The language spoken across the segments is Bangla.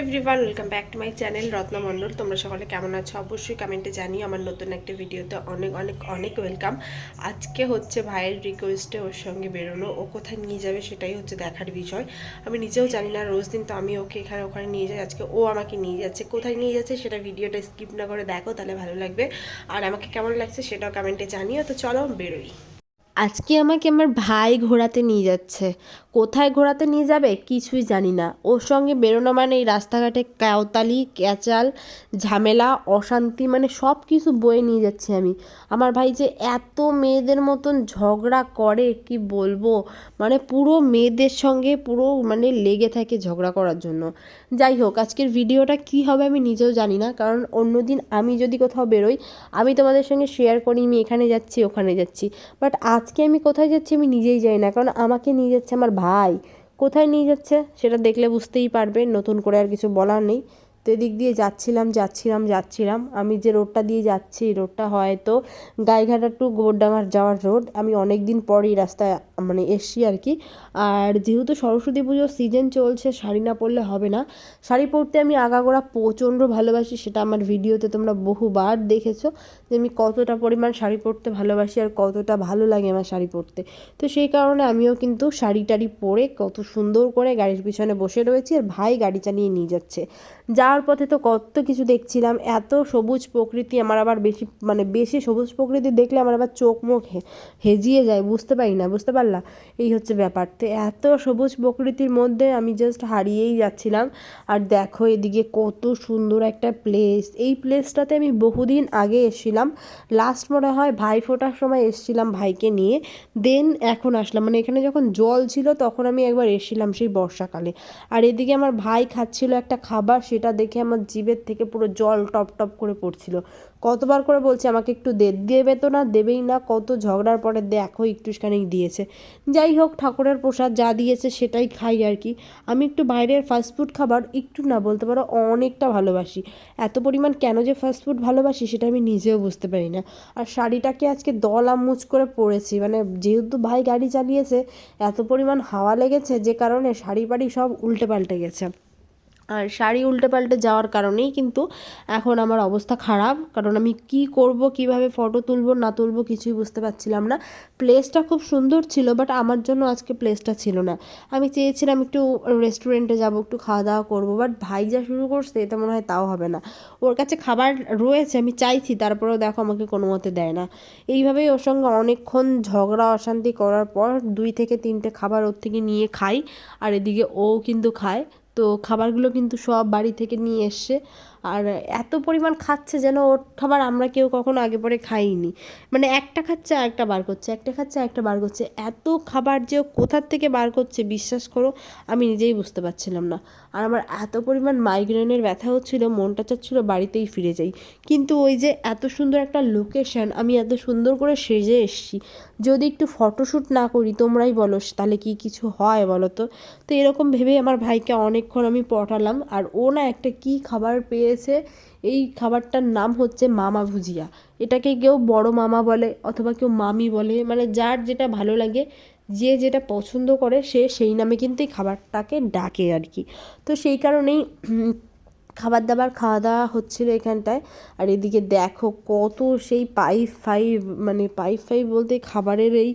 Everyone welcome back to my channel Ratna Mondal তোমরা সকলে কেমন আছো? অবশ্যই কমেন্টে জানিও। আমার নতুন একটা ভিডিওতে অনেক অনেক অনেক ওয়েলকাম আজকে হচ্ছে ভাইয়ের রিকোয়েস্টে ওর সঙ্গে বেরোনো। ও কোথায় নিয়ে যাবে সেটাই হচ্ছে দেখার বিষয়। আমি নিজেও জানি না, রোজ দিন তো আমি ওকে এখানে, ওখানে নিয়ে যাই। আজকে ও আমাকে নিয়ে যাচ্ছে। কোথায় নিয়ে যাচ্ছে সেটা ভিডিওটা স্কিপ না করে দেখো, তাহলে ভালো লাগবে। আর আমাকে কেমন লাগছে সেটাও কমেন্টে জানিও। তো চলো, বেরোই। আজকে আমাকে আমার ভাই ঘোরাতে নিয়ে যাচ্ছে। কোথায় ঘোরাতে নিয়ে যাবে কিছুই জানি না। ওর সঙ্গে বেরোনো মানে এই রাস্তাঘাটে কাউতালি ক্যাচাল, ঝামেলা, অশান্তি মানে সব কিছু বয়ে নিয়ে যাচ্ছি আমি। আমার ভাই যে এত মেয়েদের মতন ঝগড়া করে, কি বলব? মানে পুরো মেয়েদের সঙ্গে পুরো মানে লেগে থাকে ঝগড়া করার জন্য। যাই হোক, আজকের ভিডিওটা কি হবে আমি নিজেও জানি না, কারণ অন্যদিন আমি যদি কোথাও বেরোই, আমি তোমাদের সঙ্গে শেয়ার করি, আমি এখানে যাচ্ছি, ওখানে যাচ্ছি। বাট আজকে আমি কোথায় যাচ্ছি আমি নিজেই জানি না, কারণ আমাকে নিয়ে যাচ্ছে আমার ভাই। কোথায় নিয়ে যাচ্ছে সেটা দেখলে বুঝতেই পারবে, নতুন করে আর কিছু বলার নেই। তো এদিক দিয়ে যাচ্ছিলাম যাচ্ছিলাম যাচ্ছিলাম। আমি যে রোডটা দিয়ে যাচ্ছি রোডটা হয়তো গাইঘাটা টু গোবরডাঙ্গার যাওয়ার রোড আমি অনেক দিন পর এই রাস্তায় মানে এসছি আর কি। আর যেহেতু সরস্বতী পুজোর সিজন চলছে, শাড়ি না পরলে হবে না। শাড়ি পরতে আমি আগাগোড়া প্রচণ্ড ভালোবাসি, সেটা আমার ভিডিওতে তোমরা বহুবার দেখেছ যে আমি কতটা পরিমাণ শাড়ি পরতে ভালোবাসি আর কতটা ভালো লাগে আমার শাড়ি পরতে। তো সেই কারণে আমিও কিন্তু শাড়ি টাড়ি পরে কত সুন্দর করে গাড়ির পিছনে বসে রয়েছি আর ভাই গাড়ি চালিয়ে নিয়ে যাচ্ছে। যাওয়ার পথে তো কত কিছু দেখছিলাম। এত সবুজ প্রকৃতি আমার আবার বেশি মানে বেশি সবুজ প্রকৃতি দেখলে আমার আবার চোখ মুখ হেজিয়ে যায়, বুঝতে পারি না, বুঝতে পারলা? এই হচ্ছে ব্যাপার। তো এত সবুজ প্রকৃতির মধ্যে আমি জাস্ট হারিয়েই যাচ্ছিলাম। আর দেখো এদিকে কত সুন্দর একটা প্লেস এই প্লেসটাতে আমি বহুদিন আগে এসেছিলাম। লাস্ট মনে হয় ভাই ফোটার সময় এসেছিলাম ভাইকে নিয়ে। দেন এখন আসলাম। মানে এখানে যখন জল ছিল তখন আমি একবার এসেছিলাম সেই বর্ষাকালে। আর এদিকে আমার ভাই খাচ্ছিল একটা খাবার, সেটা দেখে আমার জিভের থেকে পুরো জল টপ টপ করে পড়ছিল। কতবার করে বলছে, আমাকে একটু দে, দেবে তো না? দেবেই না, কত ঝগড়ার পরে দেখো একটুখানি দিয়েছে। যাই হোক, ঠাকুরের প্রসাদ যা দিয়েছে সেটাই খাই আর কি। আমি একটু বাইরের ফাস্টফুড খাবার একটু না বলতে পারো, অনেকটা ভালোবাসি। এত পরিমাণ কেন যে ফাস্টফুড ভালোবাসি সেটা আমি নিজেও বুঝতে পারি না। আর শাড়িটাকে আজকে দল আমুচ করে পরেছি মানে যেহেতু ভাই গাড়ি চালিয়েছে, এত পরিমাণ হাওয়া লেগেছে যে কারণে শাড়ি পাড়ি সব উল্টে পাল্টে গেছে। আর শাড়ি উল্টে পাল্টে যাওয়ার কারণেই কিন্তু এখন আমার অবস্থা খারাপ। কারণ আমি কি করব, কীভাবে ফটো তুলবো, না তুলবো কিছুই বুঝতে পারছিলাম না। প্লেসটা খুব সুন্দর ছিল বাট আমার জন্য আজকে প্লেসটা ছিল না। আমি চেয়েছিলাম একটু রেস্টুরেন্টে যাব, একটু খাওয়া দাওয়া করব বাট ভাই যা শুরু করছে, এটা মনে হয় তাও হবে না। ওর কাছে খাবার রয়েছে, আমি চাইছি, তারপরেও দেখো আমাকে কোনো মতে দেয় না। এইভাবেই ওর সঙ্গে অনেকক্ষণ ঝগড়া, অশান্তি করার পর দুই থেকে তিনটে খাবার ওর থেকে নিয়ে খাই, আর এদিকে ও কিন্তু খায়। তো খাবারগুলো কিন্তু সব বাড়ি থেকে নিয়ে এসছে আর এত পরিমাণ খাচ্ছে যেন ওর খাবার আমরা কেউ কখনো আগে পরে খাইনি। মানে একটা খাচ্ছে একটা বার করছে, একটা খাচ্ছে একটা বার করছে। এত খাবার যে ও কোথার থেকে বার করছে, বিশ্বাস করো, আমি নিজেই বুঝতে পারছিলাম না। আর আমার এত পরিমাণ মাইগ্রেনের ব্যথা হচ্ছিল মনটা চাচ্ছিল বাড়িতেই ফিরে যাই। কিন্তু ওই যে এত সুন্দর একটা লোকেশন আমি এত সুন্দর করে সেজে এসছি। যদি একটু ফটোশ্যুট না করি, তোমরাই বলো, তাহলে কি কিছু হয় বলো তো? তো এরকম ভেবেই আমার ভাইকে অনেকক্ষণ আমি পটালাম। আর ও না একটা কি খাবার পেয়েছে, এই খাবারটার নাম হচ্ছে মামা ভুজিয়া। এটাকে কেউ বড় মামা বলে অথবা কেউ মামি বলে মানে যার যেটা ভালো লাগে, যে যেটা পছন্দ করে সে সেই নামে কিন্তু এই খাবারটাকে ডাকে আর কি। তো সেই কারণেই খাবার দাবার খাওয়া দাওয়া হচ্ছিল এখানটায়। আর এদিকে দেখো কত সেই পাইপ ফাইভ মানে পাইপ ফাইভ বলতে খাবারের এই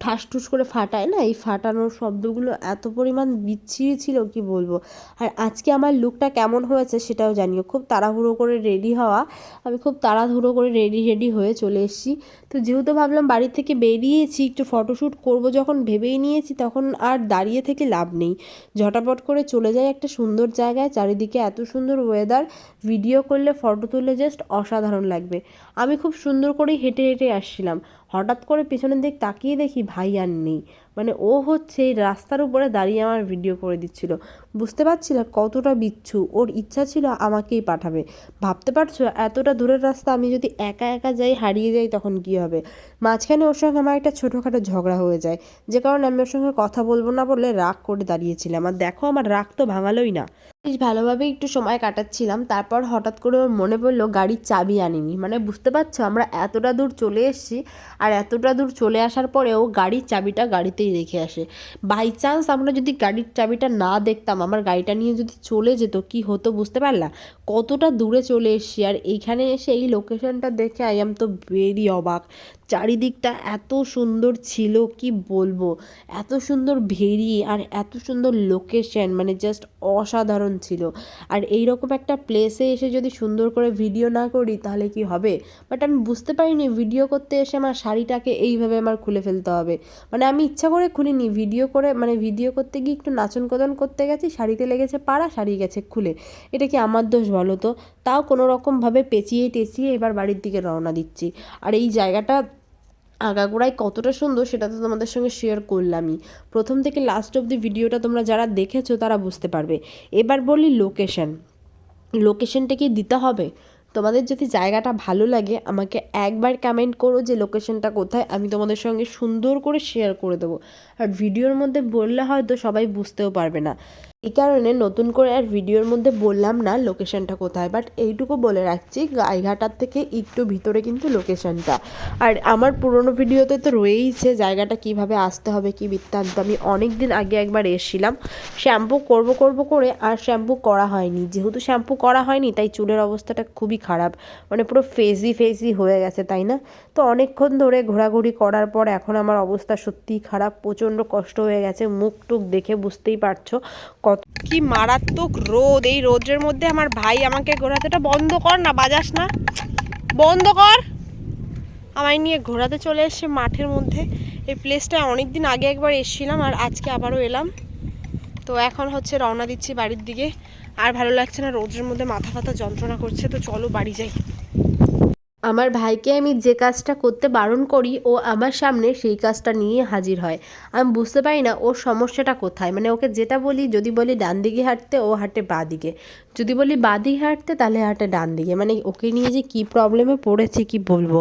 ঠাস ঠুস করে ফাটায় না? এই ফাটানোর শব্দগুলো এত পরিমাণ বিচ্ছিরি ছিল, কি বলব? আর আজকে আমার লুকটা কেমন হয়েছে সেটাও জানিও। খুব তাড়াহুড়ো করে রেডি হওয়া, আমি খুব তাড়াহুড়ো করে রেডি রেডি হয়ে চলে এসেছি। তো যেহেতু ভাবলাম বাড়ি থেকে বেরিয়েছি, একটু ফটোশ্যুট করব যখন ভেবেই নিয়েছি, তখন আর দাঁড়িয়ে থেকে লাভ নেই। ঝটাপট করে চলে যাই একটা সুন্দর জায়গায়, চারিদিকে এত সুন্দর ওয়েদার ভিডিও করলে ফটো তুললে জাস্ট অসাধারণ লাগবে। আমি খুব সুন্দর করেই হেঁটে হেঁটে আসছিলাম। হঠাৎ করে পিছনের দিক তাকিয়ে দেখি ভাই আর নেই। মানে ও হচ্ছে এই রাস্তার উপরে দাঁড়িয়ে আমার ভিডিও করে দিচ্ছিল। বুঝতে পারছি না কতটা বিচ্ছু। ওর ইচ্ছা ছিল আমাকেই পাঠাবে। ভাবতে পারছ? এতটা দূরের রাস্তা আমি যদি একা একা যাই, হারিয়ে যাই, তখন কী হবে? মাঝখানে ওর সঙ্গে আমার একটা ছোটোখাটো ঝগড়া হয়ে যায়। যে কারণে আমি ওর সঙ্গে কথা বলব না বলে রাগ করে দাঁড়িয়েছিলাম। আর দেখো, আমার রাগ তো ভাঙালোই না। বেশ ভালোভাবে একটু সময় কাটাচ্ছিলাম। তারপর হঠাৎ করে ওর মনে পড়ল, গাড়ির চাবি আনিনি। মানে বুঝতে পারছ? আমরা এতটা দূর চলে এসেছি। আর এতটা দূর চলে আসার পরেও গাড়ির চাবিটা গাড়িতেই রাস্তাতেই রেখে আসে। বাই চান্স আমরা যদি গাড়ির চাবিটা না দেখতাম, আমার গাড়িটা নিয়ে যদি চলে যেত, কি হতো বুঝতে পারলাম কতটা দূরে চলে এসছি। আর এইখানে এসে এই লোকেশনটা দেখে আই এম তো ভেরি অবাক। চারিদিকটা এত সুন্দর ছিল, কি বলব? এত সুন্দর ভেরি আর এত সুন্দর লোকেশন মানে জাস্ট অসাধারণ ছিল। আর এই রকম একটা প্লেসে এসে যদি সুন্দর করে ভিডিও না করি, তাহলে কি হবে? বাট আমি বুঝতে পারিনি ভিডিও করতে এসে আমার শাড়িটাকে এইভাবে আমার খুলে ফেলতে হবে। মানে আমি ইচ্ছা করে খুলিনি ভিডিও করে মানে ভিডিও করতে গিয়ে একটু নাচন কদন করতে গেছি, শাড়িতে লেগেছে পাড়া, শাড়ি গেছে খুলে। এটা কি আমার দোষ বলো তো? তাও কোনো রকমভাবে পেঁচিয়ে টেঁচিয়ে এবার বাড়ির দিকে রওনা দিচ্ছি। আর এই জায়গাটা আগাগোড়ায় কতটা সুন্দর সেটা তো তোমাদের সঙ্গে শেয়ার করলামই। প্রথম থেকে লাস্ট অবধি ভিডিওটা তোমরা যারা দেখেছ তারা বুঝতে পারবে। এবার বলি লোকেশন লোকেশনটা কি দিতে হবে? তোমাদের যদি জায়গাটা ভালো লাগে, আমাকে একবার কমেন্ট করো যে লোকেশনটা কোথায়, আমি তোমাদের সঙ্গে সুন্দর করে শেয়ার করে দেবো। আর ভিডিওর মধ্যে বললে হয়তো সবাই বুঝতেও পারবে না। এই কারণে নতুন করে আর ভিডিওর মধ্যে বললাম না লোকেশনটা কোথায় বাট এইটুকু বলে রাখছি, গাইঘাটার থেকে একটু ভিতরে কিন্তু লোকেশনটা আর আমার পুরনো ভিডিওতে তো রয়েইছে জায়গাটা কীভাবে আসতে হবে, কি বৃত্তান্ত। আমি অনেক দিন আগে একবার এসেছিলাম, শ্যাম্পু করব করব করে আর শ্যাম্পু করা হয়নি। যেহেতু শ্যাম্পু করা হয়নি, তাই চুলের অবস্থাটা খুবই খারাপ। মানে পুরো ফেজি ফেজি হয়ে গেছে, তাই না? তো অনেকক্ষণ ধরে ঘোরাঘুরি করার পর এখন আমার অবস্থা সত্যিই খারাপ, প্রচণ্ড কষ্ট হয়ে গেছে মুখ টুক দেখে বুঝতেই পারছ কি মারাত্মক রোদ। এই রোদের মধ্যে আমার ভাই আমাকে ঘোরাতেটা বন্ধ কর না, বাজাস না। বন্ধ কর। আমায় নিয়ে ঘোরাতে চলে এসছে মাঠের মধ্যে। এই প্লেসটা অনেক দিন আগে একবার এসেছিলাম আর আজকে আবারও এলাম। তো এখন হচ্ছে রওনা দিচ্ছি বাড়ির দিকে। আর ভালো লাগছে না, রোদের মধ্যে মাথা ফাথা যন্ত্রণা করছে, তো চলো বাড়ি যাই। আমার ভাইকে আমি যে কাজটা করতে বারণ করি, ও আমার সামনে সেই কাজটা নিয়ে হাজির হয়। আমি বুঝতে পারি না ওর সমস্যাটা কোথায়। মানে ওকে যেটা বলি, যদি বলি ডান দিকে হাঁটতে, ও হাঁটে বাঁ দিকে। যদি বলি বাঁ দিকে হাঁটতে, তাহলে হাঁটে ডান দিকে। মানে ওকে নিয়ে যে কী প্রবলেমে পড়েছে, কি বলব?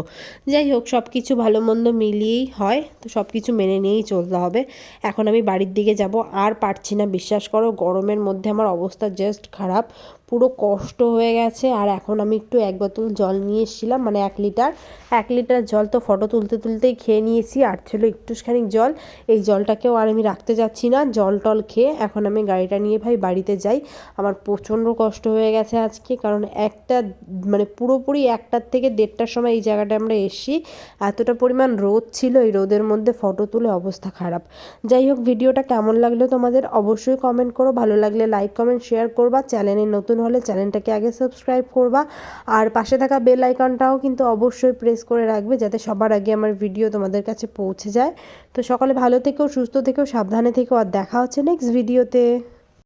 যাই হোক সব কিছু ভালো মন্দ মিলিয়েই হয়। তো সব কিছু মেনে নিয়েই চলতে হবে। এখন আমি বাড়ির দিকে যাব। আর পারছি না, বিশ্বাস করো, গরমের মধ্যে আমার অবস্থা জাস্ট খারাপ। পুরো কষ্ট হয়ে গেছে। আর এখন আমি একটু এক বোতল জল নিয়ে এসেছিলাম মানে এক লিটার। এক লিটার জল তো ফটো তুলতে তুলতেই খেয়ে নিয়েছি, আর ছিল একটুখানি জল। এই জলটাকেও আর আমি রাখতে যাচ্ছি না, জল টল খেয়ে এখন আমি গাড়িটা নিয়ে ভাই বাড়িতে যাই। আমার প্রচণ্ড কষ্ট হয়ে গেছে আজকে, কারণ একটা মানে পুরোপুরি একটার থেকে দেড়টার সময় এই জায়গাটা আমরা এসছি। এতটা পরিমাণ রোদ ছিল, এই রোদের মধ্যে ফটো তুলে অবস্থা খারাপ। যাই হোক, ভিডিওটা কেমন লাগল তোমাদের অবশ্যই কমেন্ট করো, ভালো লাগলে লাইক কমেন্ট শেয়ার করবা। চ্যানেলে নতুন হলে চ্যানেলটাকে আগে সাবস্ক্রাইব করবা। আর পাশে থাকা বেল আইকনটাও কিন্তু অবশ্যই প্রেস করে রাখবে যাতে সবার আগে আমার ভিডিও তোমাদের কাছে পৌঁছে যায়। তো সকালে ভালো থেকেও সুস্থ থেকেও সাবধানে থেকেও আর দেখা হচ্ছে নেক্সট ভিডিওতে